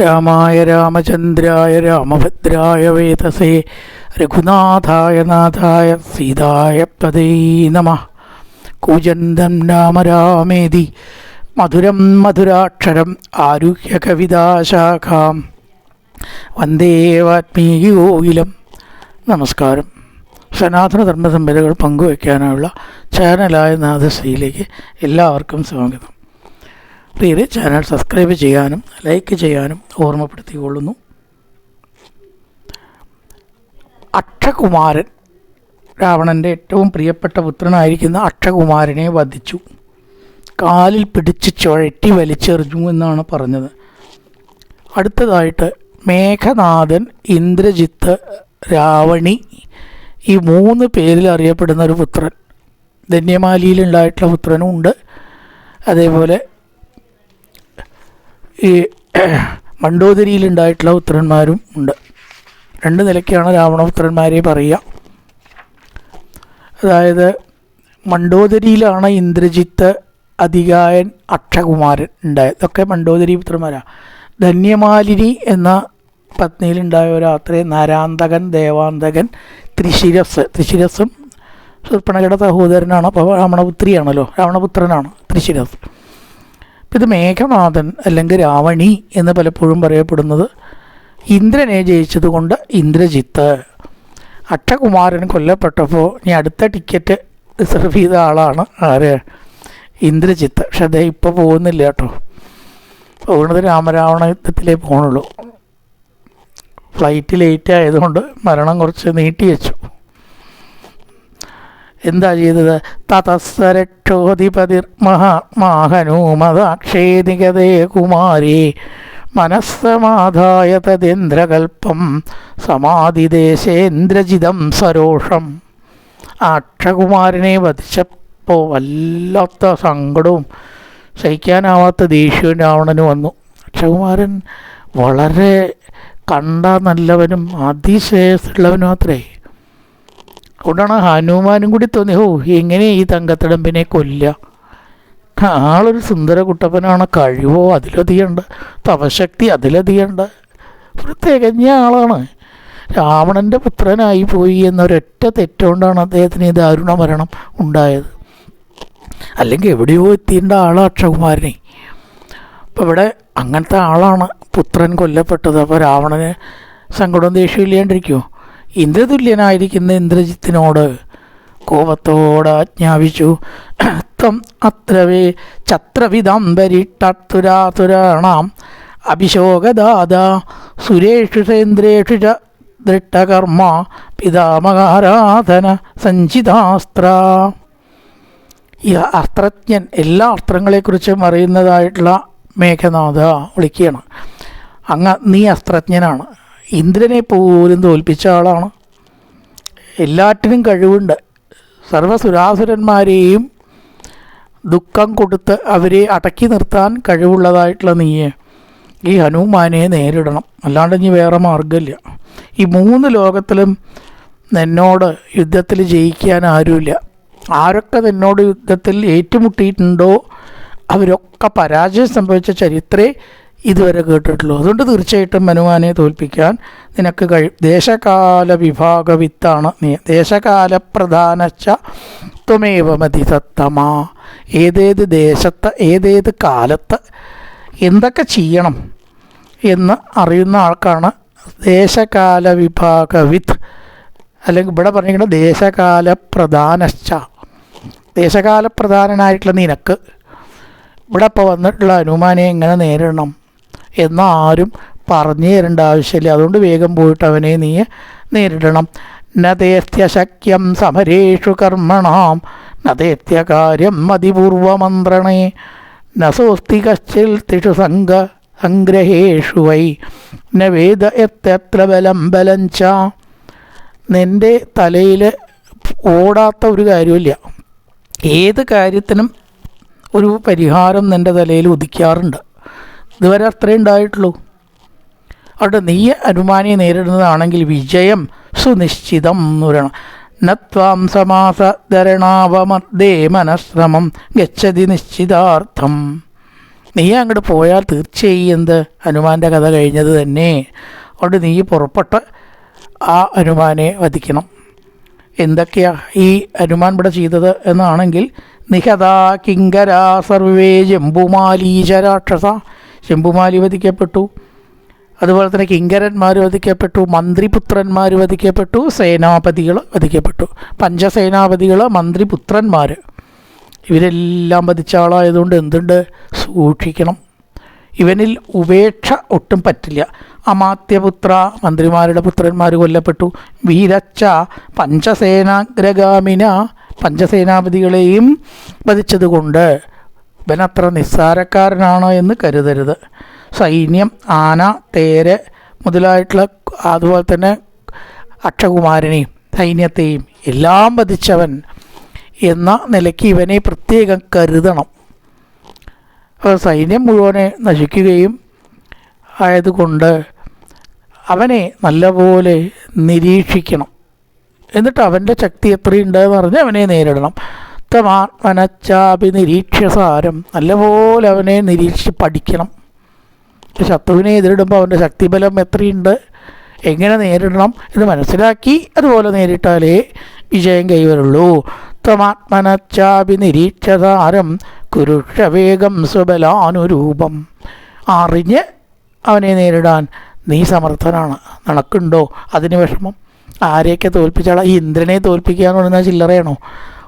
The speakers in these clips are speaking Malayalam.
രാമായ രാമചന്ദ്രായ രാമഭദ്രായ വേതസേ രഘുനാഥായ നാഥായ സീതായ പദേ നമ. കൂജന്തം രാമ രാമേതി മധുരം മധുരാക്ഷരം ആരുഹ്യ കവിതാശാഖാം. വന്ദേ നമസ്കാരം. സനാതന ധർമ്മസംഹിതകൾ പങ്കുവയ്ക്കാനുള്ള ചാനലായ നാഥശ്രീയിലേക്ക് എല്ലാവർക്കും സ്വാഗതം. പ്രിയരെ ചാനൽ സബ്സ്ക്രൈബ് ചെയ്യാനും ലൈക്ക് ചെയ്യാനും ഓർമ്മപ്പെടുത്തിക്കൊള്ളുന്നു. അക്ഷകുമാരൻ രാവണന്റെ ഏറ്റവും പ്രിയപ്പെട്ട പുത്രനായിരിക്കുന്ന അക്ഷകുമാരനെ വധിച്ചു. കാലിൽ പിടിച്ച് ചുഴറ്റി വലിച്ചെറിഞ്ഞു എന്നാണ് പറഞ്ഞത്. അടുത്തതായിട്ട് മേഘനാഥൻ ഇന്ദ്രജിത്ത് രാവണി ഈ മൂന്ന് പേരിൽ അറിയപ്പെടുന്ന ഒരു പുത്രൻ. ധന്യമാലിയിലുണ്ടായിട്ടുള്ള പുത്രനും ഉണ്ട്. അതേപോലെ ഈ മണ്ടോദരിയിലുണ്ടായിട്ടുള്ള ഉത്തരന്മാരും ഉണ്ട്. രണ്ട് നിലയ്ക്കാണ് രാവണപുത്രന്മാരെ പറയുക. അതായത് മണ്ടോദരിയിലാണ് ഇന്ദ്രജിത്ത് അധികായൻ അക്ഷകുമാരൻ ഉണ്ടായത്. ഇതൊക്കെ മണ്ടോദരി പുത്രന്മാരാണ് ധന്യമാലിനി എന്ന പത്നിയിലുണ്ടായ ഒരാത്രേ നാരാന്തകൻ ദേവാന്തകൻ ത്രിശിരസ്. ത്രിശിരസും ശൂർപ്പണകയുടെ സഹോദരനാണ്. അപ്പോൾ രാവണപുത്രിയാണല്ലോ. രാവണപുത്രനാണ് ത്രിശിരസ്. ഇത് മേഘനാഥൻ അല്ലെങ്കിൽ രാവണി എന്ന് പലപ്പോഴും പറയപ്പെടുന്നത് ഇന്ദ്രനെ ജയിച്ചതുകൊണ്ട് ഇന്ദ്രജിത്ത്. അക്ഷകുമാരൻ കൊല്ലപ്പെട്ടപ്പോൾ ഞാൻ അടുത്ത ടിക്കറ്റ് റിസർവ് ചെയ്ത ആളാണ് ആര്? ഇന്ദ്രജിത്ത്. പക്ഷെ അദ്ദേഹം ഇപ്പോൾ പോകുന്നില്ല കേട്ടോ. പോകുന്നത് രാമരാവണ പോകണുള്ളൂ ഫ്ലൈറ്റ് ലേറ്റ് ആയതുകൊണ്ട് മരണം കുറച്ച് നീട്ടി വെച്ചു. എന്താ ചെയ്തത്? തതസ്സരക്ഷോധിപതിർ മഹാത്മാഹനുമതാക്ഷേതികതേ കുമാരി. മനസ്സമാധായ തദേന്ദ്രകൽപ്പം സമാധിദേശേന്ദ്രജിതം സരോഷം. ആ അക്ഷകുമാരനെ വധിച്ചപ്പോൾ വല്ലാത്ത സങ്കടവും സഹിക്കാനാവാത്ത ദേഷ്യവും രാവണന് വന്നു. അക്ഷകുമാരൻ വളരെ കണ്ട നല്ലവനും അതിശേഷുള്ളവനും അത്രേ. അതുകൊണ്ടാണ് ഹനുമാനും കൂടി തോന്നി ഓ എങ്ങനെ ഈ തങ്കത്തിടമ്പിനെ കൊല്ല ആളൊരു സുന്ദര കുട്ടപ്പനാണ്. കഴിവോ അതിലധികമുണ്ട്. തപശക്തി അതിലധികമുണ്ട്. ഒരു തികഞ്ഞ ആളാണ്. രാവണന്റെ പുത്രനായി പോയി എന്നൊരൊറ്റ തെറ്റുകൊണ്ടാണ് അദ്ദേഹത്തിന് ഈ ദാരുണ മരണം ഉണ്ടായത്. അല്ലെങ്കിൽ എവിടെയോ എത്തിയേണ്ട ആളാണ് അക്ഷകുമാരനെ. അപ്പോൾ ഇവിടെ അങ്ങനത്തെ ആളാണ് പുത്രൻ കൊല്ലപ്പെട്ടത്. അപ്പോൾ രാവണന് സങ്കടം ദേഷ്യം ഇല്ലാണ്ടിരിക്കുമോ ഇന്ദ്രതുല്യനായിരിക്കുന്ന ഇന്ദ്രജിത്തിനോട് കോപത്തോട് ആജ്ഞാപിച്ചു. ത്വം അത്രവേ ചത്രവിദംബരിട്ടുരാതുരാണാം അഭിശോകദാത സുരേഷു സേന്ദ്രേഷു ച ദൃഷ്ടകർമ്മ പിതാമകാരാധന സഞ്ചിതാസ്ത്ര. ഈ അസ്ത്രജ്ഞൻ എല്ലാ അസ്ത്രങ്ങളെക്കുറിച്ചും അറിയുന്നതായിട്ടുള്ള മേഘനാഥ വിളിക്കുകയാണ്. അങ്ങ് നീ അസ്ത്രജ്ഞനാണ് ഇന്ദ്രനെ പോലും തോൽപ്പിച്ച ആളാണ്. എല്ലാറ്റിനും കഴിവുണ്ട്. സർവസുരാസുരന്മാരെയും ദുഃഖം കൊടുത്ത് അവരെ അടക്കി നിർത്താൻ കഴിവുള്ളതായിട്ടുള്ള നീയെ ഈ ഹനുമാനെ നേരിടണം. അല്ലാണ്ട് ഇനി വേറെ മാർഗമില്ല ഈ മൂന്ന് ലോകത്തിലും നിന്നോട് യുദ്ധത്തിൽ ജയിക്കാൻ ആരുമില്ല. ആരൊക്കെ നിന്നോട് യുദ്ധത്തിൽ ഏറ്റുമുട്ടിയിട്ടുണ്ടോ അവരൊക്കെ പരാജയം സംഭവിച്ച ചരിത്രേ ഇതുവരെ കേട്ടിട്ടുള്ളൂ. അതുകൊണ്ട് തീർച്ചയായിട്ടും ഹനുമാനെ തോൽപ്പിക്കാൻ നിനക്ക് കഴിയും ദേശകാല വിഭാഗ വിത്താണ് നീ ദേശകാല പ്രധാനച്ച ത്വമേവ സത്തമാ സത്തമ. ഏതേത് ദേശത്ത് ഏതേത് കാലത്ത് എന്തൊക്കെ ചെയ്യണം എന്ന് അറിയുന്ന ആൾക്കാണ് ദേശകാല വിഭാഗ വിത്ത് അല്ലെങ്കിൽ ഇവിടെ പറഞ്ഞിരിക്കുന്നത് ദേശകാല പ്രധാനശ്ച ദേശകാല പ്രധാനനായിട്ടുള്ള നിനക്ക്. ഇവിടെ ഇപ്പോൾ വന്നിട്ടുള്ള ഹനുമാനെ എങ്ങനെ നേരിടണം? എന്ന് ആരും പറഞ്ഞു തരേണ്ട ആവശ്യമില്ല. അതുകൊണ്ട് വേഗം പോയിട്ട് അവനെ നീ നേരിടണം. നദേത്യശക്യം സമരേഷു കർമ്മണാം. നദേത്യകാര്യം മതിപൂർവമന്ത്രണേ. നസോസ്തി കശ്ചിൽ തിഷു സംഘ സംഗ്രഹേഷു വൈ. ന വേദ ബലം ബലം ച നിന്റെ തലയിൽ ഓടാത്ത ഒരു കാര്യമില്ല ഏത് കാര്യത്തിനും ഒരു പരിഹാരം നിന്റെ തലയിൽ ഉദിക്കാറുണ്ട്. ഇതുവരെ അത്രേ ഉണ്ടായിട്ടുള്ളൂ. അവിടെ നീ അനുമാനിയെ നേരിടുന്നതാണെങ്കിൽ വിജയം സുനിശ്ചിതം എന്ന് പറയണം നത്വാം സമാസധരണാവമർദ്ദേ മനഃശ്രമം ഗച്ഛതി നിശ്ചിതാർത്ഥം. നീ അങ്ങോട്ട് പോയാൽ തീർച്ചയായും എന്ത്? ഹനുമാന്റെ കഥ കഴിഞ്ഞത് തന്നെ. അതുകൊണ്ട് നീ പുറപ്പെട്ട് ആ ഹനുമാനെ വധിക്കണം. എന്തൊക്കെയാ ഈ ഹനുമാൻ ഇവിടെ ചെയ്തത് എന്നാണെങ്കിൽ നിഹതാ കിങ്കരാ സർവേ ജംബുമാലീച രാക്ഷസ. ശംഭുമാലി വധിക്കപ്പെട്ടു. അതുപോലെ തന്നെ കിങ്കരന്മാർ വധിക്കപ്പെട്ടു മന്ത്രിപുത്രന്മാർ വധിക്കപ്പെട്ടു സേനാപതികൾ വധിക്കപ്പെട്ടു. പഞ്ചസേനാപതികൾ മന്ത്രിപുത്രന്മാർ ഇവരെല്ലാം വധിച്ച ആളായതുകൊണ്ട് എന്തുണ്ട്? സൂക്ഷിക്കണം. ഇവനിൽ ഉപേക്ഷ ഒട്ടും പറ്റില്ല. അമാത്യപുത്ര മന്ത്രിമാരുടെ പുത്രന്മാർ കൊല്ലപ്പെട്ടു. വീരച്ച പഞ്ചസേനാഗ്രഗാമിന പഞ്ചസേനാപതികളെയും വധിച്ചതുകൊണ്ട് ഇവനത്ര നിസ്സാരക്കാരനാണോ എന്ന് കരുതരുത്. സൈന്യം ആന തേര് മുതലായിട്ടുള്ള അതുപോലെ തന്നെ അക്ഷകുമാരനെയും സൈന്യത്തെയും എല്ലാം വധിച്ചവൻ എന്ന നിലയ്ക്ക് ഇവനെ പ്രത്യേകം കരുതണം. അപ്പോൾ സൈന്യം മുഴുവനെ നശിക്കുകയും ആയതുകൊണ്ട് അവനെ നല്ലപോലെ നിരീക്ഷിക്കണം. എന്നിട്ട് അവന്റെ ശക്തി എത്രയുണ്ടെന്ന് പറഞ്ഞ് അവനെ നേരിടണം. തമാത്മനച്ചാപി നിരീക്ഷ്യസാരം നല്ലപോലെ അവനെ നിരീക്ഷിച്ച് പഠിക്കണം. ശത്രുവിനെ എതിരിടുമ്പോൾ അവന്റെ ശക്തിബലം എത്രയുണ്ട്? എങ്ങനെ നേരിടണം എന്ന് മനസ്സിലാക്കി അതുപോലെ നേരിട്ടാലേ വിജയം കൈവരുള്ളൂ. ത്വമാത്മനച്ചാപി നിരീക്ഷതാരം കുരുഷവേഗം സ്വബലാനുരൂപം അറിഞ്ഞ് അവനെ നേരിടാൻ നീ സമർത്ഥനാണ്. നടക്കുണ്ടോ? അതിന് വിഷമം. ആരെയൊക്കെ തോൽപ്പിച്ചാൽ ഈ ഇന്ദ്രനെ തോൽപ്പിക്കുക എന്ന് പറഞ്ഞാൽ ചില്ലറയാണോ?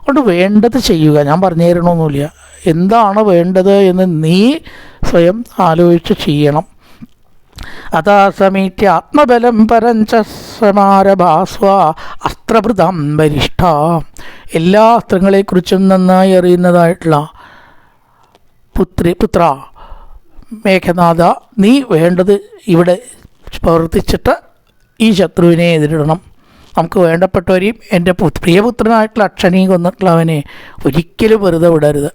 അതുകൊണ്ട് വേണ്ടത് ചെയ്യുക. ഞാൻ പറഞ്ഞു തരണമൊന്നുമില്ല എന്താണ് വേണ്ടത് എന്ന് നീ സ്വയം ആലോചിച്ച് ചെയ്യണം. അതാ സമീറ്റ്യ ആത്മബലം പരഞ്ച സമാരഭാസ്വ അസ്ത്രഭൃതം വരിഷ്ഠ. എല്ലാ അസ്ത്രങ്ങളെക്കുറിച്ചും നന്നായി അറിയുന്നതായിട്ടുള്ള പുത്രി പുത്ര മേഘനാഥ നീ വേണ്ടത് ഇവിടെ പ്രവർത്തിച്ചിട്ട് ഈ ശത്രുവിനെ എതിരിടണം. നമുക്ക് വേണ്ടപ്പെട്ടവരെയും എന്റെ പ്രിയപുത്രനായിട്ടുള്ള അക്ഷനെയും കൊന്നിട്ടുള്ള അവനെ ഒരിക്കലും വെറുതെ വിടരുത്.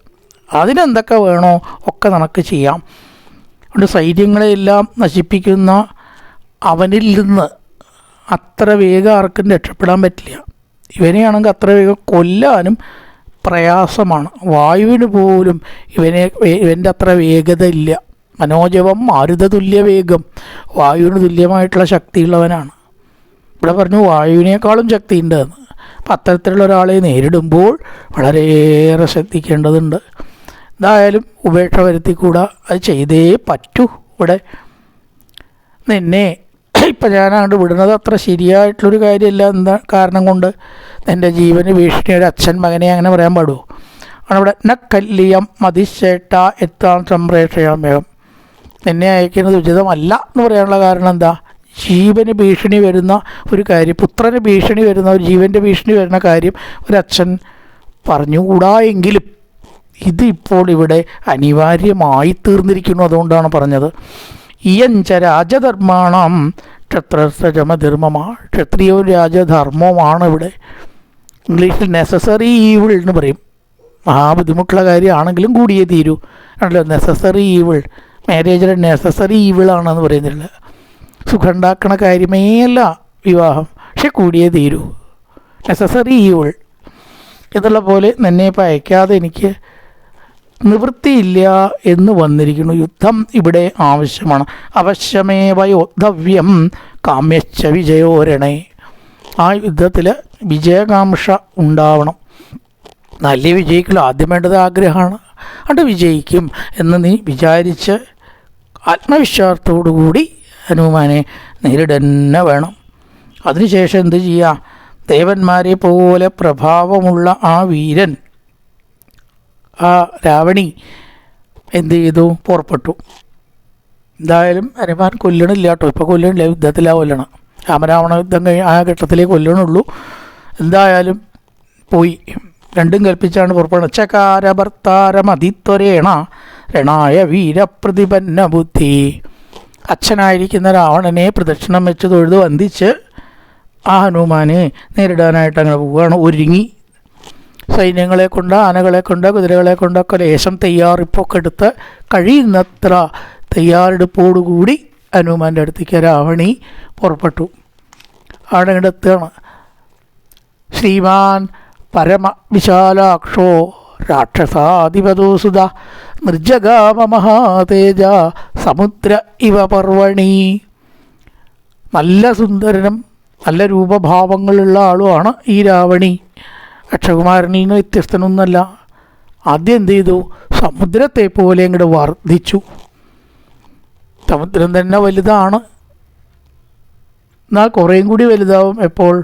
അതിനെന്തൊക്കെ വേണോ ഒക്കെ നമുക്ക് ചെയ്യാം. അതുകൊണ്ട് സൈന്യങ്ങളെയെല്ലാം നശിപ്പിക്കുന്ന അവനിൽ നിന്ന് അത്ര വേഗം ആർക്കും രക്ഷപ്പെടാൻ പറ്റില്ല. ഇവനെയാണെങ്കിൽ അത്ര വേഗം കൊല്ലാനും പ്രയാസമാണ്. വായുവിന് പോലും ഇവനെ ഇവന്റെ അത്ര വേഗത ഇല്ല. മനോജവം മാരുത തുല്യ വേഗം. വായുവിന് തുല്യമായിട്ടുള്ള ശക്തിയുള്ളവനാണ്. ഇവിടെ പറഞ്ഞു വായുവിനേക്കാളും ശക്തിയുണ്ട് എന്ന്. അപ്പം അത്തരത്തിലുള്ള ഒരാളെ നേരിടുമ്പോൾ വളരെയേറെ ശ്രദ്ധിക്കേണ്ടതുണ്ട്. എന്തായാലും ഉപേക്ഷ വരുത്തിക്കൂടാ. അത് ചെയ്തേ പറ്റൂ ഇവിടെ. നിന്നെ ഇപ്പം ഞാനങ്ങോട്ട് വിടുന്നത് അത്ര ശരിയായിട്ടുള്ളൊരു കാര്യമല്ല എന്താ കാരണം കൊണ്ട് എന്റെ ജീവന് ഭീഷണി ഒരു അച്ഛൻ മകനെ അങ്ങനെ പറയാൻ പാടുമോ ആണ് ഇവിടെ ന കല്ലിയം മതിശേട്ട എത്താൻ സംപ്രേക്ഷയാമേകം നിന്നെ അയക്കുന്നത് ഉചിതമല്ല എന്ന് പറയാനുള്ള കാരണം എന്താ? ജീവന് ഭീഷണി വരുന്ന ഒരു കാര്യം പുത്രന് ഭീഷണി വരുന്ന ഒരു ജീവന്റെ ഭീഷണി വരുന്ന കാര്യം ഒരച്ഛൻ പറഞ്ഞുകൂടാ എങ്കിലും ഇത് ഇപ്പോൾ ഇവിടെ അനിവാര്യമായി തീർന്നിരിക്കുന്നു അതുകൊണ്ടാണ് പറഞ്ഞത്. ഇയഞ്ച രാജധർമാണം ക്ഷത്രസജമധർമ്മമാ ക്ഷത്രിയവും രാജധർമ്മമാണ് ഇവിടെ. ഇംഗ്ലീഷിൽ നെസസറി ഈവിൾ എന്ന് പറയും. മഹാ ബുദ്ധിമുട്ടുള്ള കാര്യമാണെങ്കിലും കൂടിയേ തീരൂ. ആണല്ലോ നെസസറി ഈവിൾ മാരേജിലെ നെസസറി ഈവിളാണെന്ന് പറയുന്നില്ല. സുഖം ഉണ്ടാക്കണ കാര്യമേ അല്ല വിവാഹം. പക്ഷെ കൂടിയേ തീരൂ. നെസസറി ഈവൾ എന്നുള്ള പോലെ നിന്നെ ഇപ്പം അയക്കാതെ എനിക്ക് നിവൃത്തിയില്ല എന്ന് വന്നിരിക്കുന്നു. യുദ്ധം ഇവിടെ ആവശ്യമാണ്. അവശ്യമേവ യോദ്ധവ്യം കാമ്യച്ച വിജയോരണേ. ആ യുദ്ധത്തിൽ വിജയകാംക്ഷ ഉണ്ടാവണം. നല്ല വിജയിക്കൽ ആദ്യം വേണ്ടത് ആഗ്രഹമാണ്. അത് വിജയിക്കും എന്ന് നീ വിചാരിച്ച് ആത്മവിശ്വാസത്തോടു കൂടി ഹനുമാനെ നേരിടന്നെ വേണം. അതിനുശേഷം എന്ത് ചെയ്യുക ദേവന്മാരെ പോലെ പ്രഭാവമുള്ള ആ വീരൻ ആ രാവണി എന്ത് ചെയ്തു? പുറപ്പെട്ടു. എന്തായാലും ഹനുമാൻ കൊല്ലണില്ല കേട്ടോ ഇപ്പോൾ കൊല്ലണില്ല. യുദ്ധത്തിലാ കൊല്ലണം. രാമരാവണ യുദ്ധം കഴിഞ്ഞ് ആ ഘട്ടത്തിലേ കൊല്ലണുള്ളൂ. എന്തായാലും പോയി. രണ്ടും കൽപ്പിച്ചാണ് പുറപ്പെടുന്നത് ചകാര ഭർത്താരമതിത്വരേണ രണായ വീരപ്രതിപന്ന ബുദ്ധി. അച്ഛനായിരിക്കുന്ന രാവണനെ പ്രദക്ഷിണം വെച്ച് തൊഴുത് വന്ദിച്ച് ആ ഹനുമാനെ നേരിടാനായിട്ട് അങ്ങനെ പോവുകയാണ്. ഒരുങ്ങി. സൈന്യങ്ങളെ കൊണ്ട് ആനകളെ കൊണ്ട് കുതിരകളെ കൊണ്ടൊക്കെ ലേശം തയ്യാറിപ്പൊക്കെ എടുത്ത് കഴിയുന്നത്ര തയ്യാറെടുപ്പോടുകൂടി ഹനുമാന്റെ അടുത്തേക്ക് രാവണി പുറപ്പെട്ടു. അവിടെ ഇങ്ങോട്ട് എത്തുകയാണ്. ശ്രീമാൻ പരമ വിശാലാക്ഷോ രാക്ഷസാധിപതോസുത നിർജഗാമ മഹാതേജ സമുദ്ര ഇവ പർവണി നല്ല സുന്ദരനും നല്ല രൂപഭാവങ്ങളുള്ള ആളുമാണ് ഈ രാവണി. അക്ഷകുമാരനിൽ നിന്ന് വ്യത്യസ്തനൊന്നല്ല ആദ്യം എന്ത് ചെയ്തു? സമുദ്രത്തെ പോലെ ഇങ്ങോട്ട് വർദ്ധിച്ചു സമുദ്രം തന്നെ വലുതാണ്. എന്നാൽ കുറേയും കൂടി വലുതാവും എപ്പോൾ?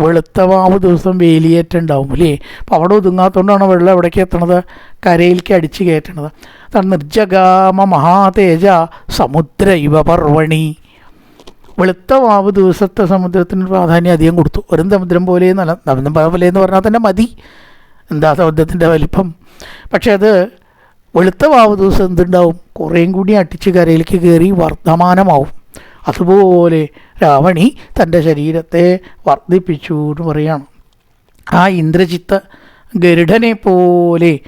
വെളുത്തവാവ് ദിവസം വേലിയേറ്റുണ്ടാവും അല്ലേ? അപ്പോൾ അവിടെ ഒതുങ്ങാത്തതുകൊണ്ടാണ് വെള്ളം എവിടേക്ക് എത്തണത്? കരയിലേക്ക് അടിച്ച് കയറ്റണത്. അതാണ് നിർജഗാമ മഹാതേജ സമുദ്ര ഇവ പർവണി. വെളുത്ത വാവ് ദിവസത്തെ സമുദ്രത്തിന് പ്രാധാന്യം അധികം കൊടുത്തു. ഒരു സമുദ്രം പോലെ നല്ല സമുദ്രം പോലെ എന്ന് പറഞ്ഞാൽ തന്നെ മതി. എന്താ സമുദ്രത്തിന്റെ വലിപ്പം? പക്ഷേ അത് വെളുത്ത വാവ് ദിവസം എന്തുണ്ടാവും? കുറേയും കൂടി അട്ടിച്ച് കരയിലേക്ക് കയറി വർദ്ധമാനമാവും. അതുപോലെ രാവണി തന്റെ ശരീരത്തെ വർദ്ധിപ്പിച്ചു എന്ന് പറയാണ്. ആ ഇന്ദ്രജിത്ത് ഗരുഡനെ പോലെ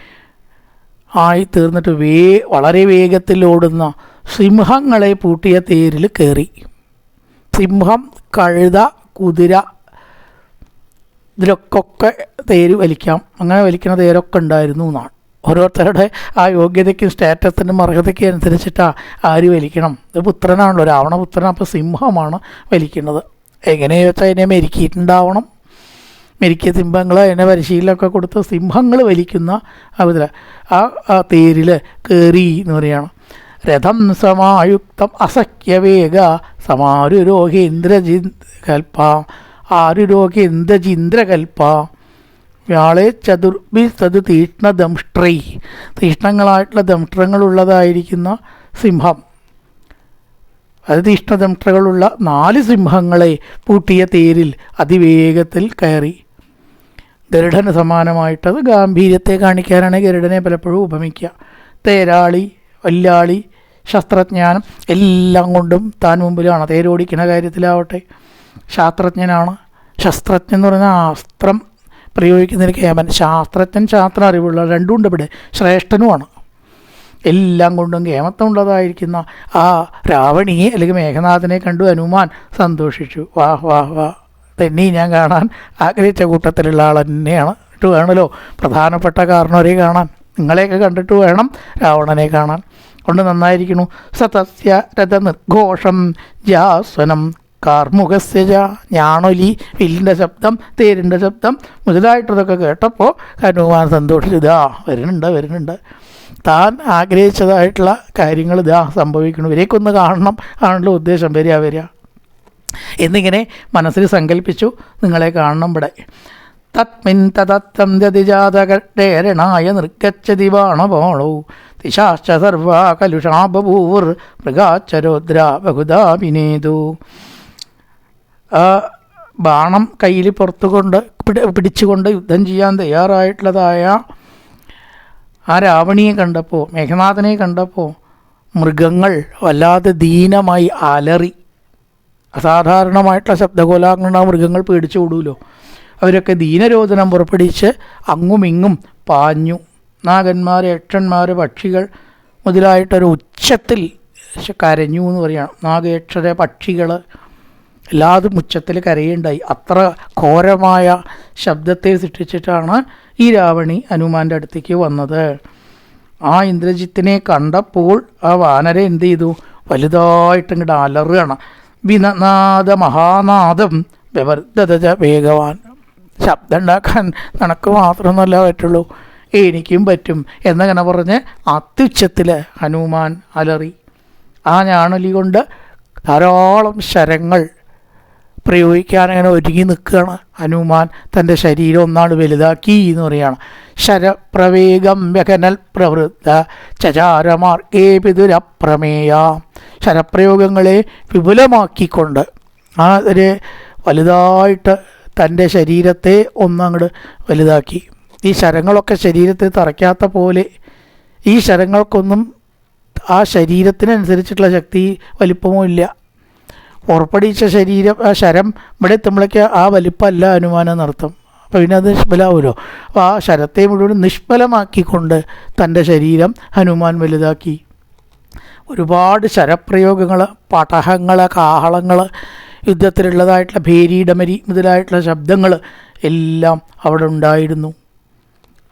ആയി തീർന്നിട്ട് വേ വളരെ വേഗത്തിൽ ഓടുന്ന സിംഹങ്ങളെ പൂട്ടിയ തേരിൽ കയറി. സിംഹം കഴുത കുതിര ഇതിലൊക്കെ തേര് വലിക്കാം. അങ്ങനെ വലിക്കുന്ന തേരൊക്കെ ഉണ്ടായിരുന്നു എന്നാണ്. ഓരോരുത്തരുടെ ആ യോഗ്യതയ്ക്കും സ്റ്റാറ്റസിനും അർഹതയ്ക്കും അനുസരിച്ചിട്ടാണ് ആര് വലിക്കണം? ഇത് പുത്രനാണല്ലോ രാവണപുത്രൻ അപ്പോൾ സിംഹമാണ് വലിക്കുന്നത്. എങ്ങനെയാ വെച്ചാൽ അതിനെ മെരുക്കിയിട്ടുണ്ടാവണം? മെരുക്കിയ സിംഹങ്ങൾ അതിനെ പരിശീലനമൊക്കെ കൊടുത്ത് സിംഹങ്ങൾ വലിക്കുന്ന ഇതിൽ ആ തേരിൽ കയറി എന്ന് പറയുകയാണ് രഥം സമായുക്തം അസഖ്യവേഗ സമാരുരോഹേന്ദ്രജി കൽപ്പ. ആരുരോഗേന്ദ്രജിന്ദ്രകൽപ്പ വ്യാളെ ചതുർബി തത് തീഷ്ണദംഷ്ട്രൈ തീഷ്ണങ്ങളായിട്ടുള്ള ദംഷ്ട്രങ്ങളുള്ളതായിരിക്കുന്ന സിംഹം. അത് തീഷ്ണദംഷ്ട്രകളുള്ള നാല് സിംഹങ്ങളെ പൂട്ടിയ തേരിൽ അതിവേഗത്തിൽ കയറി. ഗരുഡന് സമാനമായിട്ടത് ഗാംഭീര്യത്തെ കാണിക്കാനാണ് ഗരുഡനെ പലപ്പോഴും ഉപമിക്കുക. തേരാളി വല്ലാളി ശാസ്ത്രജ്ഞാനം എല്ലാം കൊണ്ടും താൻ മുമ്പിലാണ്. തേരോടിക്കുന്ന കാര്യത്തിലാവട്ടെ ശാസ്ത്രജ്ഞനാണ്. ശസ്ത്രജ്ഞൻ എന്ന് പറഞ്ഞാൽ അസ്ത്രം പ്രയോഗിക്കുന്നതിന് കേമൻ ശാസ്ത്രജ്ഞൻ ശാസ്ത്ര അറിവുള്ള രണ്ടും ഉണ്ട് ഇവിടെ. ശ്രേഷ്ഠനുമാണ്. എല്ലാം കൊണ്ടും കേമത്വമുള്ളതായിരിക്കുന്ന ആ രാവണിയെ അല്ലെങ്കിൽ മേഘനാഥനെ കണ്ടു ഹനുമാൻ സന്തോഷിച്ചു. വാ വാ വാ. തന്നെ ഞാൻ കാണാൻ ആഗ്രഹിച്ച കൂട്ടത്തിലുള്ള ആൾ തന്നെയാണ്. ഇട്ട് വേണമല്ലോ. പ്രധാനപ്പെട്ട കാരണവരെ കാണാൻ. നിങ്ങളെയൊക്കെ കണ്ടിട്ട് വേണം രാവണനെ കാണാൻ. കൊണ്ട് നന്നായിരിക്കുന്നു. സതസ്യ രഥ നിർഘോഷം ജാസ്വനം കാർമുഖസ്യ ജ ഞാണൊലി വില്ലിന്റെ ശബ്ദം തേരിന്റെ ശബ്ദം മുതലായിട്ടതൊക്കെ കേട്ടപ്പോൾ ഹനുമാൻ സന്തോഷിച്ചു. ഇതാ വരുന്നുണ്ട് വരുന്നുണ്ട്. താൻ ആഗ്രഹിച്ചതായിട്ടുള്ള കാര്യങ്ങൾ ഇതാ സംഭവിക്കണം ഇവരെയൊക്കെ കാണണം. ആണല്ലോ ഉദ്ദേശം. വരിക വരിക. എന്നിങ്ങനെ മനസ്സിൽ സങ്കല്പിച്ചു നിങ്ങളെ കാണണം ഇവിടെ. തത്മിൻ തതത്തം ജതിജാതകട്ടേരണായ നിർഗച്ഛതി ബാണബോളോ തിശാശ്ച സർവാ കലുഷാ ബഭൂർ മൃഗാച്ചരോദ്ര ബഹുദാഭിനേതു. ആ ബാണം കയ്യിൽ പുറത്തുകൊണ്ട് പിടി പിടിച്ചുകൊണ്ട് യുദ്ധം ചെയ്യാൻ തയ്യാറായിട്ടുള്ളതായ ആ രാവണിയെ കണ്ടപ്പോൾ മേഘനാഥനെ കണ്ടപ്പോൾ മൃഗങ്ങൾ വല്ലാതെ ദീനമായി അലറി. അസാധാരണമായിട്ടുള്ള ആ മൃഗങ്ങൾ പേടിച്ചു ഓടുമല്ലോ അവരൊക്കെ ദീനരോധനം പുറപ്പെടുവിച്ച് അങ്ങുമിങ്ങും പാഞ്ഞു. നാഗന്മാർ യക്ഷന്മാർ പക്ഷികൾ മുതലായിട്ടൊരു ഉച്ചത്തിൽ കരഞ്ഞു എന്ന് പറയണം. നാഗയക്ഷര പക്ഷികൾ എല്ലാതും ഉച്ചത്തിൽ കരയുണ്ടായി. അത്ര ഘോരമായ ശബ്ദത്തെ സൃഷ്ടിച്ചിട്ടാണ് ഈ രാവണി ഹനുമാന്റെ അടുത്തേക്ക് വന്നത്. ആ ഇന്ദ്രജിത്തിനെ കണ്ടപ്പോൾ ആ വാനര എന്ത് ചെയ്തു? വലുതായിട്ട് ഇങ്ങോട്ട് അലറുകയാണ്. വിനനാദ മഹാനാദം വിവർദ്ധത വേഗവാൻ. ശബ്ദം ഉണ്ടാക്കാൻ നിനക്ക് മാത്രമൊന്നുമല്ല പറ്റുള്ളൂ. എനിക്കും പറ്റും എന്നങ്ങനെ പറഞ്ഞ് അത്യുച്ചത്തിൽ ഹനുമാൻ അലറി. ആ ഞാണലി കൊണ്ട് ധാരാളം ശരങ്ങൾ പ്രയോഗിക്കാൻ അങ്ങനെ ഒരുങ്ങി നിൽക്കുകയാണ്. ഹനുമാൻ തന്റെ ശരീരം ഒന്നാണ് വലുതാക്കി എന്ന് പറയുകയാണ്. ശരപ്രവേഗം വ്യകനൽ പ്രവൃത്ത ചചാരമാർഗേ പിതുരപ്രമേയ ശരപ്രയോഗങ്ങളെ വിപുലമാക്കിക്കൊണ്ട് ആ ഒരു വലുതായിട്ട് തന്റെ ശരീരത്തെ ഒന്നങ്ങോട് വലുതാക്കി. ഈ ശരങ്ങളൊക്കെ ശരീരത്തെ തറയ്ക്കാത്ത പോലെ ഈ ശരങ്ങൾക്കൊന്നും ആ ശരീരത്തിനനുസരിച്ചിട്ടുള്ള ശക്തി വലിപ്പമോ ഇല്ല. ഉറപ്പടിച്ച ശരീരം ആ ശരം ഇവിടെ എത്തുമ്പോഴേക്ക് ആ വലിപ്പമല്ല അനുമാനം നടത്തും അപ്പോൾ പിന്നെ അത് നിഷ്ഫലാവുമല്ലോ അപ്പോൾ ആ ശരത്തെ മുഴുവൻ നിഷ്ഫലമാക്കിക്കൊണ്ട് തന്റെ ശരീരം ഹനുമാൻ വലുതാക്കി. ഒരുപാട് ശരപ്രയോഗങ്ങൾ പടഹങ്ങൾ കാഹളങ്ങൾ യുദ്ധത്തിലുള്ളതായിട്ടുള്ള ഭേരീഡമരി മുതലായിട്ടുള്ള ശബ്ദങ്ങൾ എല്ലാം അവിടെ ഉണ്ടായിരുന്നു.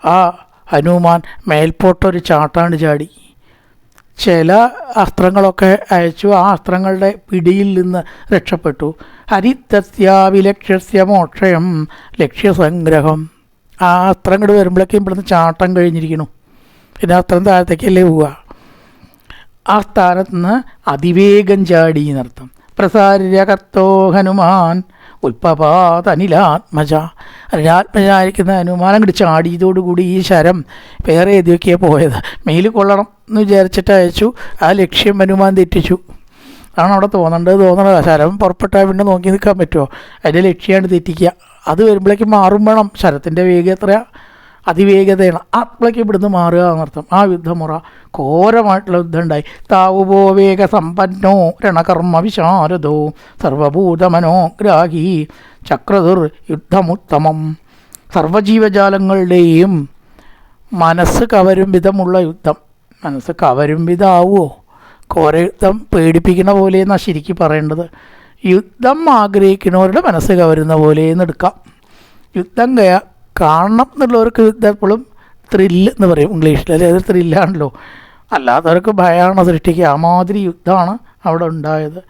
ആ ഹനുമാൻ മേൽപോട്ടൊരു ചാട്ടാണ് ചാടി. ചില അസ്ത്രങ്ങളൊക്കെ അയച്ചു. ആ അസ്ത്രങ്ങളുടെ പിടിയിൽ നിന്ന് രക്ഷപ്പെട്ടു. ഹരിതസ്യാവിലക്ഷ്യസ്യ മോക്ഷയം ലക്ഷ്യസംഗ്രഹം. ആ അസ്ത്രം കൂടെ വരുമ്പോഴേക്കും ഇവിടുന്ന് ചാട്ടം കഴിഞ്ഞിരിക്കുന്നു. പിന്നെ അസ്ത്രം താഴത്തേക്കല്ലേ പോവുക. ആ സ്ഥാനത്ത് നിന്ന് അതിവേഗം ചാടി എന്നർത്ഥം. പ്രസാര്യകർത്തോ ഹനുമാൻ. ഉൽപ്പപാത അനിലാത്മജ അനിലാത്മജായിരിക്കുന്ന അനുമാനം കിടിച്ച് ചാടിയതോടുകൂടി ഈ ശരം വേറെ ഏതൊക്കെയാ പോയത്? മെയിൽ കൊള്ളണം എന്ന് വിചാരിച്ചിട്ട് അയച്ചു. ആ ലക്ഷ്യം അനുമാൻ തെറ്റിച്ചു. അതാണ് അവിടെ തോന്നേണ്ടത്. തോന്നണത്. ശരം പുറപ്പെട്ടാൽ പിന്നെ നോക്കി നിൽക്കാൻ പറ്റുമോ? അതിന്റെ ലക്ഷ്യമാണ് തെറ്റിക്കുക. അത് വരുമ്പോഴേക്കും മാറും വേണം. ശരത്തിന്റെ വേഗം എത്രയാ? അതിവേഗതയാണ്. ആത്മയ്ക്ക് ഇവിടുന്ന് മാറുക എന്നർത്ഥം. ആ യുദ്ധമുറ ഘോരമായിട്ടുള്ള യുദ്ധം ഉണ്ടായി താവുപോ വേഗ സമ്പന്നോ രണകർമ്മ വിശാരദോ സർവഭൂതമനോഗ്രാഹി ചക്രതുർ യുദ്ധമുത്തമം. സർവജീവജാലങ്ങളുടെയും മനസ്സ് കവരും വിധമുള്ള യുദ്ധം. മനസ്സ് കവരും വിധമാവുമോ ഘോര യുദ്ധം പേടിപ്പിക്കുന്ന പോലെയെന്നാണ് ശരിക്കും പറയേണ്ടത്. യുദ്ധം ആഗ്രഹിക്കുന്നവരുടെ മനസ്സ് കവരുന്ന പോലെയെന്ന് എടുക്കാം. യുദ്ധം കാണണം എന്നുള്ളവർക്ക് ഇതെപ്പോഴും ത്രില്ല് എന്ന് പറയും ഇംഗ്ലീഷിൽ. അല്ലെങ്കിൽ അത് ത്രില്ലാണല്ലോ അല്ലാത്തവർക്ക് ഭയമാണ് സൃഷ്ടിക്കുക അമാതിരി യുദ്ധമാണ് അവിടെ ഉണ്ടായത്.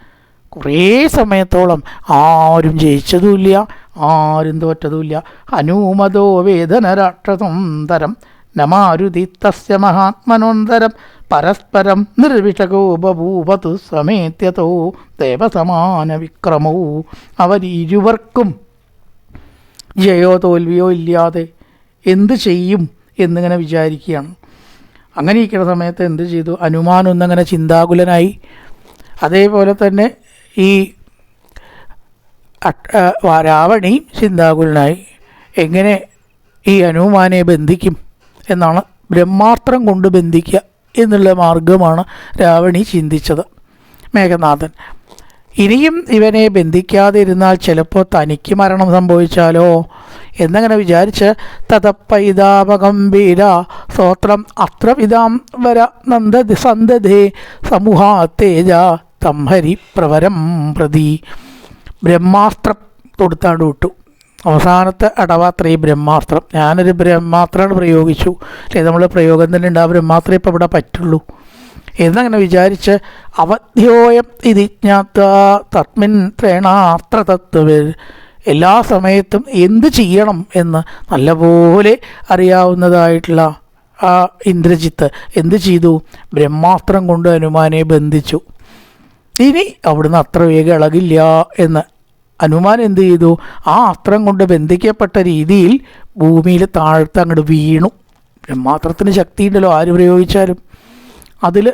കുറേ സമയത്തോളം ആരും ജയിച്ചതുമില്ല ആരും തോറ്റതുമില്ല. ഹനുമതോ വേദനരാക്ഷസന്തരം നമാരുതി തസ്യ മഹാത്മനോന്തരം പരസ്പരം നിർവിഷകോപഭൂപതു സമേത്യതോ ദേവസമാന വിക്രമോ അവരിരുവർക്കും ജയോ തോൽവിയോ ഇല്ലാതെ എന്ത് ചെയ്യും എന്നിങ്ങനെ വിചാരിക്കുകയാണ്. അങ്ങനെ ഇരിക്കുന്ന സമയത്ത് എന്ത് ചെയ്തു? അനുമാൻ ഒന്നങ്ങനെ ചിന്താകുലനായി. അതേപോലെ തന്നെ ഈ രാവണി ചിന്താകുലനായി. എങ്ങനെ ഈ ഹനുമാനെ ബന്ധിക്കും എന്നാണ് ബ്രഹ്മാസ്ത്രം കൊണ്ട് ബന്ധിക്കുക എന്നുള്ള മാർഗമാണ് രാവണി ചിന്തിച്ചത്. മേഘനാഥൻ. ഇനിയും ഇവനെ ബന്ധിക്കാതെ ഇരുന്നാൽ ചിലപ്പോൾ തനിക്ക് മരണം സംഭവിച്ചാലോ? എന്നങ്ങനെ വിചാരിച്ച് തതപ്പൈതാപഗംഭീര സ്തോത്രം അത്ര വിതാം വര നന്ദ സന്തതേ സമൂഹത്തേജ തംഹരി പ്രവരം പ്രതി. ബ്രഹ്മാസ്ത്രം തൊടുത്താണ്ട് വിട്ടു. അവസാനത്തെ അടവാത്ര ഈ ബ്രഹ്മാസ്ത്രം. ഞാനൊരു ബ്രഹ്മാസ്ത്രമാണ് പ്രയോഗിച്ചു. അല്ലെ? നമ്മൾ പ്രയോഗം തന്നെ ഉണ്ട്. ആ ബ്രഹ്മാസ്ത്രം ഇപ്പം ഇവിടെ പറ്റുള്ളൂ. എന്നങ്ങനെ വിചാരിച്ച് അവധ്യോയം തത്മിൻ ത്രേണാസ്ത്ര തത്വവിൽ എല്ലാ സമയത്തും എന്ത് ചെയ്യണം എന്ന് നല്ലപോലെ അറിയാവുന്നതായിട്ടുള്ള ആ ഇന്ദ്രജിത്ത് എന്ത് ചെയ്തു? ബ്രഹ്മാസ്ത്രം കൊണ്ട് ഹനുമാനെ ബന്ധിച്ചു. ഇനി അവിടുന്ന് അത്ര വേഗം ഇളകില്ല എന്ന് ഹനുമാൻ എന്ത് ചെയ്തു? ആ അസ്ത്രം കൊണ്ട് ബന്ധിക്കപ്പെട്ട രീതിയിൽ ഭൂമിയിൽ താഴ്ത്ത് അങ്ങോട്ട് വീണു. ബ്രഹ്മാത്രത്തിന് ശക്തിയുണ്ടല്ലോ ആര് പ്രയോഗിച്ചാലും. അതിൽ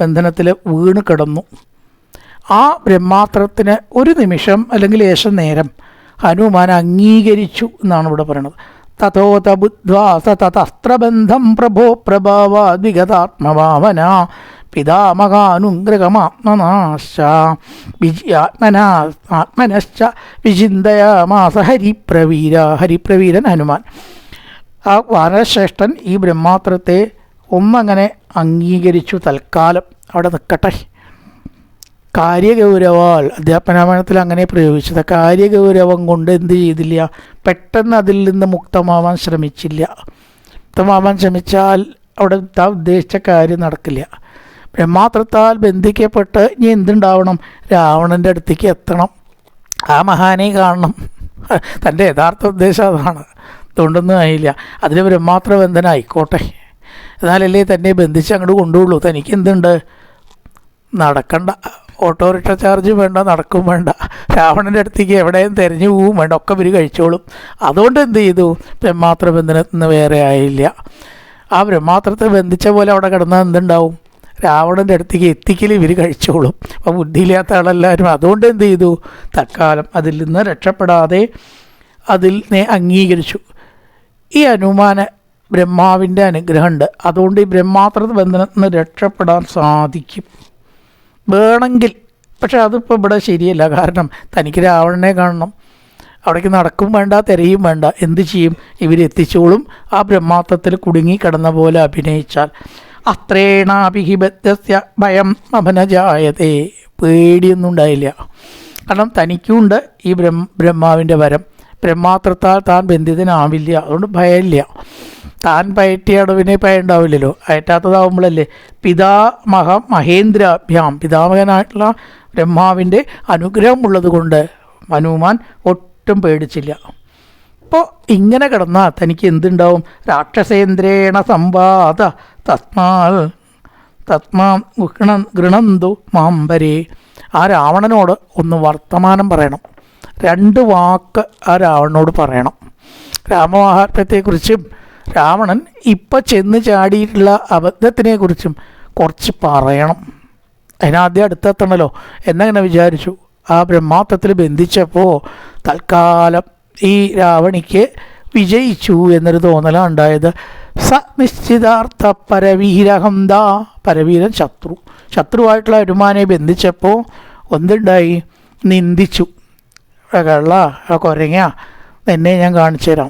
ബന്ധനത്തിൽ വീണ് കിടന്നു. ആ ബ്രഹ്മാത്രത്തിന് ഒരു നിമിഷം അല്ലെങ്കിൽ ലേശം നേരം ഹനുമാൻ അംഗീകരിച്ചു എന്നാണ് ഇവിടെ പറയുന്നത് തഥോത ബുദ്ധ്വാസ തതസ്ത്രബന്ധം പ്രഭോ പ്രഭാവാദിഗതാത്മഭാവന പിതാമകാനുഗ്രഹമാത്മനാശ ആത്മനാ ആത്മനശ്ച വിചിന്തയാമാസ ഹരിപ്രവീര ഹരിപ്രവീരൻ ഹനുമാൻ. ആ വാനശ്രേഷ്ഠൻ ഈ ബ്രഹ്മാത്രത്തെ ഒന്നങ്ങനെ അംഗീകരിച്ചു തൽക്കാലം. അവിടെ നിൽക്കട്ടെ കാര്യഗൗരവാൽ അധ്യാപനരാമായണത്തിൽ അങ്ങനെ പ്രയോഗിച്ചത്. കാര്യഗൗരവം കൊണ്ട് എന്ത് ചെയ്തില്ല? പെട്ടെന്ന് അതിൽ നിന്ന് മുക്തമാവാൻ ശ്രമിച്ചില്ല. മുക്തമാവാൻ ശ്രമിച്ചാൽ അവിടെ താ ഉദ്ദേശിച്ച കാര്യം നടക്കില്ല. ബ്രഹ്മാത്രത്താൽ ബന്ധിക്കപ്പെട്ട് ഇനി എന്തുണ്ടാവണം? രാവണന്റെ അടുത്തേക്ക് എത്തണം. ആ മഹാനെ കാണണം. തന്റെ യഥാർത്ഥ ഉദ്ദേശം അതാണ്. അതുകൊണ്ടൊന്നും ആയില്ല. അതിന് ബ്രഹ്മാത്ര ബന്ധനായിക്കോട്ടെ. എന്നാലല്ലേ തന്നെ ബന്ധിച്ച് അങ്ങോട്ട് കൊണ്ടുപോകുള്ളൂ തനിക്ക് എന്തുണ്ട് നടക്കണ്ട. ഓട്ടോറിക്ഷ ചാർജ് വേണ്ട നടക്കും വേണ്ട. രാവണന്റെ അടുത്തേക്ക് എവിടെയും തിരഞ്ഞു പോവും വേണ്ട. ഒക്കെ ഇവർ കഴിച്ചോളും. അതുകൊണ്ട് എന്ത് ചെയ്തു? ബ്രഹ്മാത്ര ബന്ധനത്തിൽ നിന്ന് വേറെ ആയില്ല. ആ ബ്രഹ്മാത്രത്തെ ബന്ധിച്ച പോലെ അവിടെ കിടന്നാൽ എന്തുണ്ടാവും? രാവണന്റെ അടുത്തേക്ക് എത്തിക്കൽ ഇവർ കഴിച്ചോളും. അപ്പോൾ ബുദ്ധിയില്ലാത്ത ആളെല്ലാവരും അതുകൊണ്ട് എന്ത് ചെയ്തു? തൽക്കാലം അതിൽ നിന്ന് രക്ഷപ്പെടാതെ അതിൽ അംഗീകരിച്ചു. ഈ അനുമാന ബ്രഹ്മാവിന്റെ അനുഗ്രഹമുണ്ട്. അതുകൊണ്ട് ഈ ബ്രഹ്മാത്ര ബന്ധനത്തിൽ നിന്ന് രക്ഷപ്പെടാൻ സാധിക്കും. വേണമെങ്കിൽ പക്ഷേ അതിപ്പോൾ ഇവിടെ ശരിയല്ല. കാരണം തനിക്ക് രാവണനെ കാണണം. അവിടേക്ക് നടക്കും വേണ്ട തിരയും വേണ്ട. എന്ത് ചെയ്യും? ഇവരെത്തിച്ചോളും. ആ ബ്രഹ്മാത്രത്തിൽ കുടുങ്ങി കിടന്ന പോലെ അഭിനയിച്ചാൽ. അത്രേണാഭിഹിബദ്ധസ്യ ഭയം അഭനജായതേ പേടിയൊന്നും ഉണ്ടായില്ല. കാരണം തനിക്കുണ്ട് ഈ ബ്രഹ്മ ബ്രഹ്മാവിന്റെ വരം. ബ്രഹ്മാത്രത്താൽ താൻ ബന്ധിതനാവില്ല. അതുകൊണ്ട് ഭയമില്ല. താൻ പയറ്റിയ അടവിനെ ഭയം ഉണ്ടാവില്ലല്ലോ അയറ്റാത്തതാവുമ്പോഴല്ലേ പിതാമഹ മഹേന്ദ്രാഭ്യാം. പിതാമഹനായിട്ടുള്ള ബ്രഹ്മാവിന്റെ അനുഗ്രഹം ഉള്ളത് കൊണ്ട് ഹനുമാൻ ഒട്ടും പേടിച്ചില്ല. അപ്പോൾ ഇങ്ങനെ കിടന്നാൽ തനിക്ക് എന്തുണ്ടാവും? രാക്ഷസേന്ദ്രേണ സംവാദ തത്മാൽ തത്മാ ഗൃണ ഗൃണന്തു മാംബരേ ആ രാവണനോട് ഒന്ന് വർത്തമാനം പറയണം. രണ്ട് വാക്ക് ആ രാവണനോട് പറയണം. രാമമഹാത്മ്യത്തെക്കുറിച്ചും രാവണൻ ഇപ്പം ചെന്ന് ചാടിയിട്ടുള്ള അബദ്ധത്തിനെക്കുറിച്ചും കുറച്ച് പറയണം. അതിനാദ്യം അടുത്തെത്തണമല്ലോ എന്നങ്ങനെ വിചാരിച്ചു. ആ ബ്രഹ്മാത്വത്തിൽ ബന്ധിച്ചപ്പോൾ തൽക്കാലം ഈ രാവണിക്ക് വിജയിച്ചു എന്നൊരു തോന്നലാണ് ഉണ്ടായത്. സ നിശ്ചിതാർത്ഥ പരവീരഹന്ത പരവീരൻ ശത്രു. ശത്രുവായിട്ടുള്ള അരുമാനെ ബന്ധിച്ചപ്പോൾ എന്തുണ്ടായി? നിന്ദിച്ചു. കള്ള ആ കുരങ്ങ എന്നെ ഞാൻ കാണിച്ചു തരാം.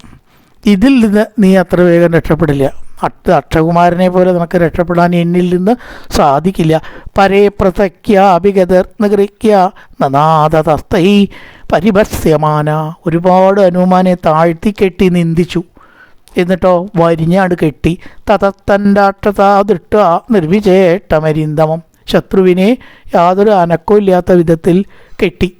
ഇതിൽ നിന്ന് നീ അത്ര വേഗം രക്ഷപ്പെടില്ല. അട്ട് അക്ഷകുമാരനെ പോലെ നമുക്ക് രക്ഷപ്പെടാൻ എന്നിൽ നിന്ന് സാധിക്കില്ല. പരേ പ്രസഖ്യാഭിഗതർ നഗരിക്ക നനാഥ തസ്തൈ പരിഭസ്യമാന. ഒരുപാട് ഹനുമാനെ താഴ്ത്തി കെട്ടി നിന്ദിച്ചു. എന്നിട്ടോ വരിഞ്ഞാട് കെട്ടി തതത്തന്റാക്ഷതാ ദൃഷ്ട നിർവിചേട്ടമരിന്തമം ശത്രുവിനെ യാതൊരു അനക്കവും ഇല്ലാത്ത വിധത്തിൽ കെട്ടി.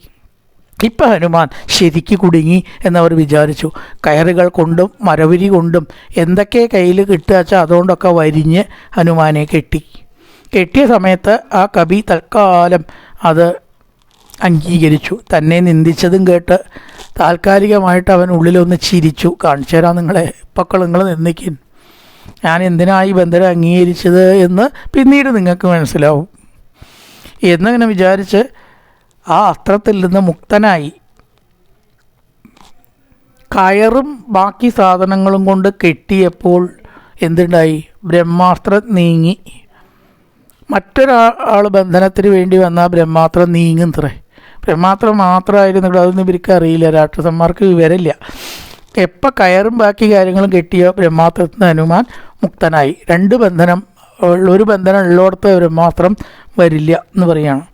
ഇപ്പം ഹനുമാൻ ശരിക്ക് കുടുങ്ങി എന്നവർ വിചാരിച്ചു. കയറുകൾ കൊണ്ടും മരവിരി കൊണ്ടും എന്തൊക്കെ കയ്യിൽ കിട്ടുക വെച്ചാൽ അതുകൊണ്ടൊക്കെ വരിഞ്ഞ് ഹനുമാനെ കെട്ടി. കെട്ടിയ സമയത്ത് ആ കവി തൽക്കാലം അത് അംഗീകരിച്ചു. തന്നെ നിന്ദിച്ചതും കേട്ട് താൽക്കാലികമായിട്ട് അവൻ ഉള്ളിലൊന്ന് ചിരിച്ചു. കാണിച്ചു തരാം നിങ്ങളെ ഇപ്പോൾ നിങ്ങൾ നിന്ദിക്കും ഞാൻ എന്തിനായി ബന്ധനം അംഗീകരിച്ചത്? എന്ന് പിന്നീട് നിങ്ങൾക്ക് മനസ്സിലാവും. എന്നങ്ങനെ വിചാരിച്ച് ആ അസ്ത്രത്തിൽ നിന്ന് മുക്തനായി. കയറും ബാക്കി സാധനങ്ങളും കൊണ്ട് കെട്ടിയപ്പോൾ എന്തുണ്ടായി? ബ്രഹ്മാസ്ത്രം നീങ്ങി. മറ്റൊരാൾ ബന്ധനത്തിന് വേണ്ടി വന്നാൽ ബ്രഹ്മാസ്ത്രം നീങ്ങുന്നത്രേ. ബ്രഹ്മാസ്ത്രം മാത്രമായിരുന്നു അതൊന്നും ഇവർക്ക് അറിയില്ല. രാക്ഷസന്മാർക്ക് വിവരമില്ല. എപ്പോൾ കയറും ബാക്കി കാര്യങ്ങളും കെട്ടിയ ബ്രഹ്മാസ്ത്രത്തിന് ഹനുമാൻ മുക്തനായി. രണ്ട് ബന്ധനം ഒരു ബന്ധനം ഉള്ളിടത്ത് ബ്രഹ്മാസ്ത്രം വരില്ല എന്ന് പറയുകയാണ്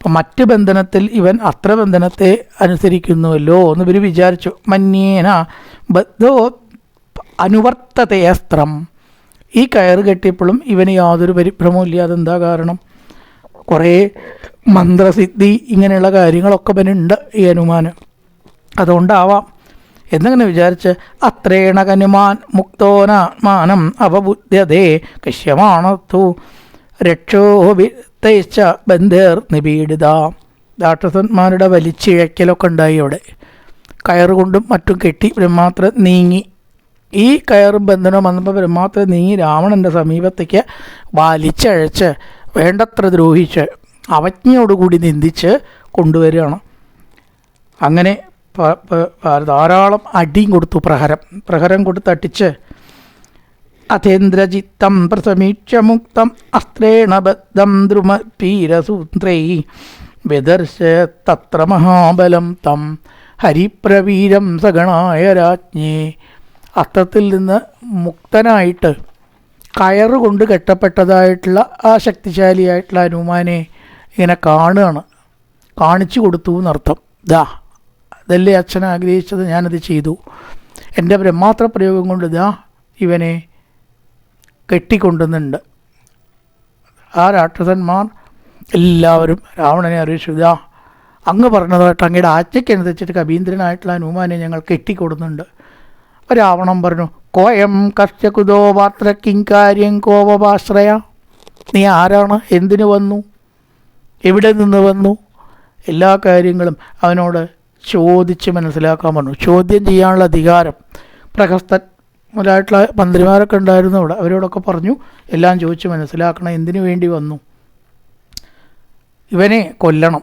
അപ്പം മറ്റ് ബന്ധനത്തിൽ ഇവൻ അത്ര ബന്ധനത്തെ അനുസരിക്കുന്നുവല്ലോ എന്ന് ഇവർ വിചാരിച്ചു. മന്യേന ബദ്ധോ അനുവർത്തതയസ്ത്രം. ഈ കയറ് കെട്ടിയപ്പോഴും ഇവന് യാതൊരു പരിഭ്രമവും ഇല്ല അതെന്താ കാരണം? കുറേ മന്ത്രസിദ്ധി ഇങ്ങനെയുള്ള കാര്യങ്ങളൊക്കെ ഇവനുണ്ട് ഈ അനുമാനം അതുകൊണ്ടാവാം. എന്നങ്ങനെ വിചാരിച്ച് അത്രേണ കനുമാൻ മുക്തോനാത്മാനം അവബുദ്ധ്യതേ കശ്യമാണത്തു രക്ഷോഭിത്തയിച്ച ബന്ധേർ നിപീഡിത. രാക്ഷസന്മാരുടെ വലിച്ചിഴയ്ക്കലൊക്കെ ഉണ്ടായി അവിടെ. കയറുകൊണ്ടും മറ്റും കെട്ടി ബ്രഹ്മാത്ര നീങ്ങി. ഈ കയറും ബന്ധനം വന്നപ്പോൾ ബ്രഹ്മാത്ര നീങ്ങി രാവണന്റെ സമീപത്തേക്ക് വലിച്ചഴച്ച് വേണ്ടത്ര ദ്രോഹിച്ച് അവജ്ഞയോടുകൂടി നിന്ദിച്ച് കൊണ്ടുവരികയാണ്. അങ്ങനെ ധാരാളം അടിയും കൊടുത്തു പ്രഹരം. പ്രഹരം കൊടുത്തട്ടിച്ച് അഥേന്ദ്രജിത്തം പ്രസമീക്ഷ്യ മുക്തം അസ്ത്രേണ ബദ്ധം ദ്രുമപീരസൂത്രൈ വിദർശ തത്ര മഹാബലം തം ഹരിപ്രവീരം സഗണായ രാജ്ഞേ. അസ്ത്രത്തിൽ നിന്ന് മുക്തനായിട്ട് കയറുകൊണ്ട് കെട്ടപ്പെട്ടതായിട്ടുള്ള ആ ശക്തിശാലിയായിട്ടുള്ള ഹനുമാനെ ഇങ്ങനെ കാണുകയാണ്. കാണിച്ചു കൊടുത്തു എന്നർത്ഥം. ദാ അതല്ലേ അച്ഛൻ ആഗ്രഹിച്ചത്? ഞാനത് ചെയ്തു. എന്റെ ബ്രഹ്മാത്ര പ്രയോഗം കൊണ്ട് ദാ ഇവനെ കെട്ടിക്കൊണ്ടുന്നുണ്ട് ആ രാക്ഷസന്മാർ എല്ലാവരും രാവണനെ അറിയിച്ചു. ഇതാ അങ്ങ് പറഞ്ഞതായിട്ട് അങ്ങയുടെ ആജ്ഞയ്ക്കനുസരിച്ചിട്ട് കബീന്ദ്രനായിട്ടുള്ള ഹനുമാനെ ഞങ്ങൾ കെട്ടിക്കൊടുന്നുണ്ട് അപ്പോൾ രാവണൻ പറഞ്ഞു കോയം കർച്ചകുതോ പാത്ര കിങ്കാര്യം കോപപാശ്രയ? നീ ആരാണ്? എന്തിനു വന്നു? എവിടെ നിന്ന് വന്നു? എല്ലാ കാര്യങ്ങളും അവനോട് ചോദിച്ച് മനസ്സിലാക്കാൻ പറഞ്ഞു. ചോദ്യം ചെയ്യാനുള്ള അധികാരം പ്രഹസ്തൻ മുതലായിട്ടുള്ള മന്ത്രിമാരൊക്കെ ഉണ്ടായിരുന്നു അവിടെ. അവരോടൊക്കെ പറഞ്ഞു എല്ലാം ചോദിച്ച് മനസ്സിലാക്കണം എന്തിനു വേണ്ടി വന്നു? ഇവനെ കൊല്ലണം.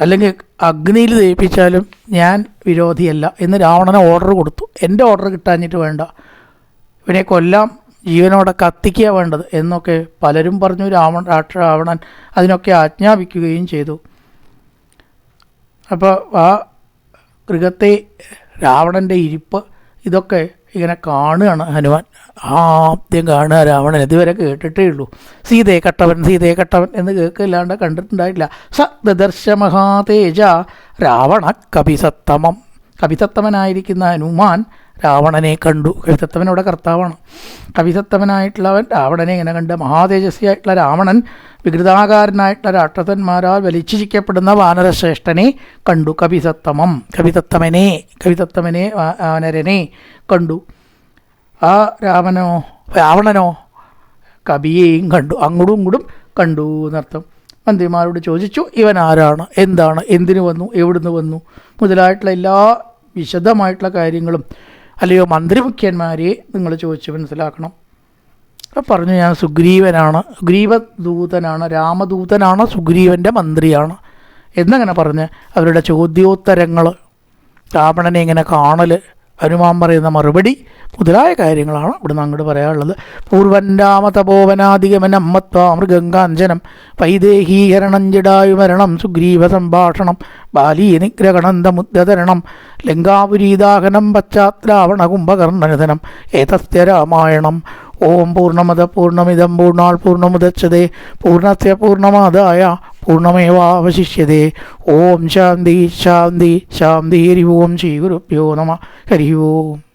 അല്ലെങ്കിൽ അഗ്നിയിൽ ദയിപ്പിച്ചാലും ഞാൻ വിരോധിയല്ല എന്ന് രാവണന് ഓർഡർ കൊടുത്തു. എന്റെ ഓർഡർ കിട്ടാഞ്ഞിട്ട് വേണ്ട. ഇവനെ കൊല്ലാം ജീവനോടെ കത്തിക്കുക വേണ്ടത് എന്നൊക്കെ പലരും പറഞ്ഞു രാവണ രാവണൻ അതിനൊക്കെ ആജ്ഞാപിക്കുകയും ചെയ്തു. അപ്പോൾ ആ മൃഗത്തെ രാവണന്റെ ഇരിപ്പ് ഇതൊക്കെ ഇങ്ങനെ കാണുകയാണ് ഹനുമാൻ. ആദ്യം കാണുക രാവണൻ. ഇതുവരെ കേട്ടിട്ടേ ഉള്ളൂ സീതയെ കട്ടവൻ സീതയെ കട്ടവൻ എന്ന് കേൾക്കില്ലാണ്ട് കണ്ടിട്ടുണ്ടായിട്ടില്ല. സ മഹാതേജ രാവണ കപിസത്തമം. കപിസത്തമനായിരിക്കുന്ന ഹനുമാൻ രാവണനെ കണ്ടു. കവിതത്തവനോടെ കർത്താവാണ്. കവിതത്തവനായിട്ടുള്ളവൻ രാവണനെ ഇങ്ങനെ കണ്ട് മഹാതേജസ്വിയായിട്ടുള്ള രാവണൻ വികൃതാകാരനായിട്ടുള്ള രാക്ഷസന്മാരാൽ വലിച്ചിരിക്കപ്പെടുന്ന വാനരശ്രേഷ്ഠനെ കണ്ടു. കവിതത്തമം. കവിതത്തമനെ. കവിതത്തമനെ വാനരനെ കണ്ടു. ആ രാമനോ രാവണനോ കവിയെയും കണ്ടു. അങ്ങോട്ടും ഇങ്ങോട്ടും കണ്ടു എന്നർത്ഥം. മന്ത്രിമാരോട് ചോദിച്ചു ഇവൻ ആരാണ്? എന്താണ്? എന്തിനു വന്നു? എവിടുന്ന് വന്നു? മുതലായിട്ടുള്ള എല്ലാ വിശദമായിട്ടുള്ള കാര്യങ്ങളും അല്ലയോ മന്ത്രിമുഖ്യന്മാരെ നിങ്ങൾ ചോദിച്ച് മനസ്സിലാക്കണം. പറഞ്ഞു ഞാൻ സുഗ്രീവനാണ് സുഗ്രീവദൂതനാണ് രാമദൂതനാണ് സുഗ്രീവന്റെ മന്ത്രിയാണ്. എന്നങ്ങനെ പറഞ്ഞ് അവരുടെ ചോദ്യോത്തരങ്ങൾ രാവണനെ ഇങ്ങനെ കാണൽ ഹനുമാൻ പറയുന്ന മറുപടി മുതലായ കാര്യങ്ങളാണ് ഇവിടുന്ന് അങ്ങോട്ട് പറയാനുള്ളത്. പൂർവൻ രാമതപോവനാധിഗമനം അമ്മത്വ മൃഗങ്കാഞ്ചനം വൈദേഹീകരണം ജഡായുമരണം സുഗ്രീവ സംഭാഷണം ബാലീ നിഗ്രഹണന്തമുദ്യതരണം ലങ്കാപുരീദാഹനം പശ്ചാത്രാവണ കുംഭകർണനിധനം ഏതസ്യ രാമായണം ഓം പൂർണമത പൂർണമിതം പൂർണാൾ പൂർണമുദച്ഛതേ പൂർണസ്യ പൂർണമാതായ പൂർണമേവാവശിഷ്യതേ ഓം ശാന്തി ശാന്തി ശാന്തി ഹരി ഓം ശ്രീ ഗുരുഭ്യോ നമ. ഹരി ഓം.